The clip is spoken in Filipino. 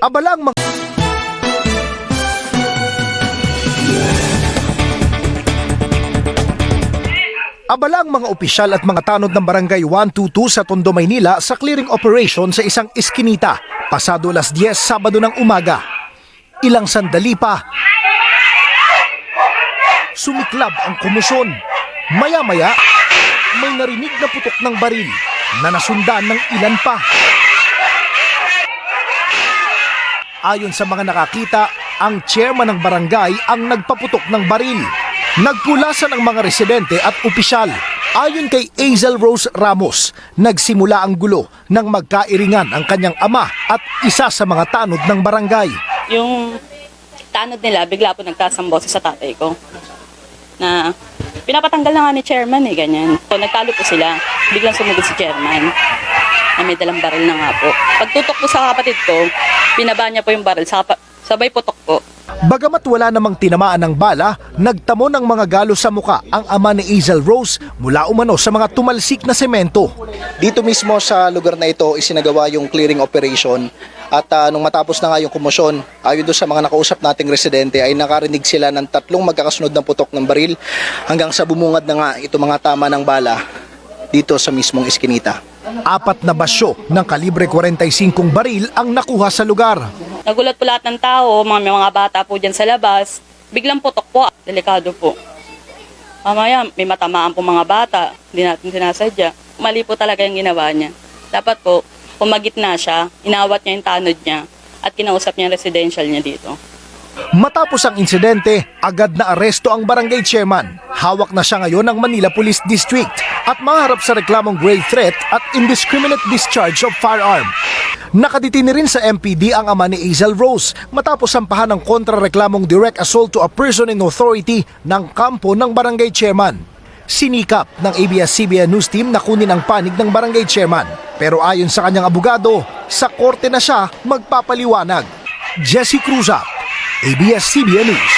Abala ang mga Abala ang mga opisyal at mga tanod ng Barangay 122 sa Tondo, Maynila sa clearing operation sa isang iskinita pasado las 10 Sabado ng umaga. Ilang sandali pa, sumiklab ang kumusyon. Maya-maya, may narinig na putok ng baril na nasundan ng ilan pa. Ayon sa mga nakakita, ang chairman ng barangay ang nagpaputok ng baril. Nagpulasan ang mga residente at opisyal. Ayon kay Hazel Rose Ramos, nagsimula ang gulo nang magkairingan ang kanyang ama at isa sa mga tanod ng barangay. Yung tanod nila, bigla po boses sa tatay ko. Na pinapatanggal na nga ni chairman eh, ganyan. So, nagtalo po sila. Biglang sumugod si chairman. Na may dalang baril na nga po. Pagtutok po sa kapatid ko, pinaba niya po yung baril. Sa, sabay putok po. Bagamat wala namang tinamaan ng bala, nagtamo ng mga galo sa muka ang ama ni Hazel Rose mula umano sa mga tumalsik na semento. Dito mismo sa lugar na ito isinagawa yung clearing operation at ah, nung matapos na nga yung komosyon, ayon doon sa mga nakausap nating residente ay nakarinig sila ng tatlong magkakasunod ng putok ng baril hanggang sa bumungad na nga ito mga tama ng bala dito sa mismong iskinita. Apat na basyo ng kalibre 45 baril ang nakuha sa lugar. Nagulat po lahat ng tao, mga, mga bata po dyan sa labas. Biglang putok po. Delikado po. Mamaya, may matamaan po mga bata. Hindi natin sinasadya. Mali po talaga yung ginawa niya. Dapat po, pumagit na siya, inawat niya yung tanod niya, at kinausap niya yung residential niya dito. Matapos ang insidente, agad na aresto ang barangay chairman. Hawak na siya ngayon ng Manila Police District at maharap sa reklamong grave threat at indiscriminate discharge of firearm. Nakaditini rin sa MPD ang ama ni Hazel Rose matapos sampahan ng kontrareklamong direct assault to a person in authority ng kampo ng barangay chairman. Sinikap ng ABS-CBN News Team na kunin ang panig ng barangay chairman. Pero ayon sa kanyang abogado, sa korte na siya magpapaliwanag. Jesse Cruzap, ABS-CBN News.